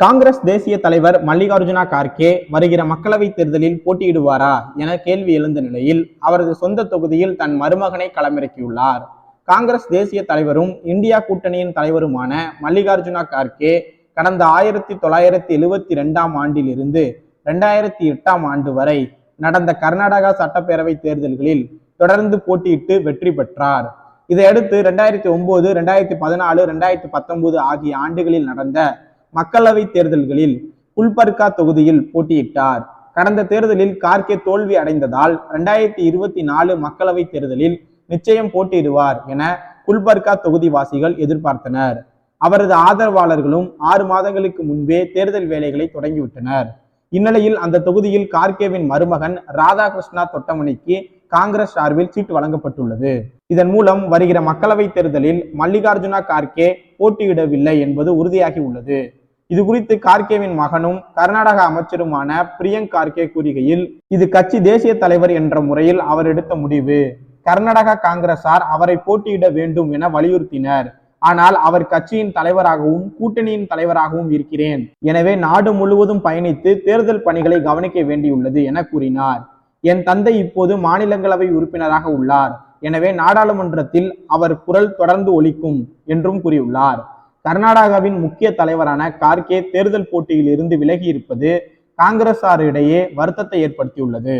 காங்கிரஸ் தேசிய தலைவர் மல்லிகார்ஜுனா கார்கே வருகிற மக்களவைத் தேர்தலில் போட்டியிடுவாரா என கேள்வி எழுந்த நிலையில் அவரது சொந்த தொகுதியில் தன் மருமகனை களமிறக்கியுள்ளார். காங்கிரஸ் தேசிய தலைவரும் இந்தியா கூட்டணியின் தலைவருமான மல்லிகார்ஜுனா கார்கே கடந்த ஆயிரத்தி தொள்ளாயிரத்தி எழுவத்தி ரெண்டாம் ஆண்டிலிருந்து ரெண்டாயிரத்தி எட்டாம் ஆண்டு வரை நடந்த கர்நாடகா சட்டப்பேரவை தேர்தல்களில் தொடர்ந்து போட்டியிட்டு வெற்றி பெற்றார். இதையடுத்து ரெண்டாயிரத்தி ஒன்பது ரெண்டாயிரத்தி பதினாலு ரெண்டாயிரத்தி பத்தொன்பது ஆகிய ஆண்டுகளில் நடந்த மக்களவை தேர்தல்களில் குல்பர்கா தொகுதியில் போட்டியிட்டார். கடந்த தேர்தலில் கார்கே தோல்வி அடைந்ததால் ரெண்டாயிரத்தி இருபத்தி நாலு மக்களவை தேர்தலில் நிச்சயம் போட்டியிடுவார் என குல்பர்கா தொகுதிவாசிகள் எதிர்பார்த்தனர். அவரது ஆதரவாளர்களும் ஆறு மாதங்களுக்கு முன்பே தேர்தல் வேலைகளை தொடங்கிவிட்டனர். இந்நிலையில் அந்த தொகுதியில் கார்கேவின் மருமகன் ராதாகிருஷ்ணா தொட்டமணிக்கு காங்கிரஸ் சார்பில் சீட்டு வழங்கப்பட்டுள்ளது. இதன் மூலம் வருகிற மக்களவைத் தேர்தலில் மல்லிகார்ஜுனா கார்கே போட்டியிடவில்லை என்பது உறுதியாகி உள்ளது. இது குறித்து கார்கேவின் மகனும் கர்நாடக அமைச்சருமான பிரியங்க் கார்கே கூறுகையில் இது கட்சி தேசிய தலைவர் என்ற முறையில் அவர் எடுத்த முடிவு. கர்நாடக காங்கிரசார் அவரை போட்டியிட வேண்டும் என வலியுறுத்தினர். ஆனால் அவர் கட்சியின் தலைவராகவும் கூட்டணியின் தலைவராகவும் இருக்கிறேன். எனவே நாடு முழுவதும் பயணித்து தேர்தல் பணிகளை கவனிக்க வேண்டியுள்ளது என கூறினார். என் தந்தை இப்போது மாநிலங்களவை உறுப்பினராக உள்ளார். எனவே நாடாளுமன்றத்தில் அவர் குரல் தொடர்ந்து ஒலிக்கும் என்றும் கூறியுள்ளார். கர்நாடகாவின் முக்கிய தலைவரான கார்கே தேர்தல் போட்டியில் இருந்து விலகி இருப்பது காங்கிரசாரிடையே வருத்தத்தை ஏற்படுத்தியுள்ளது.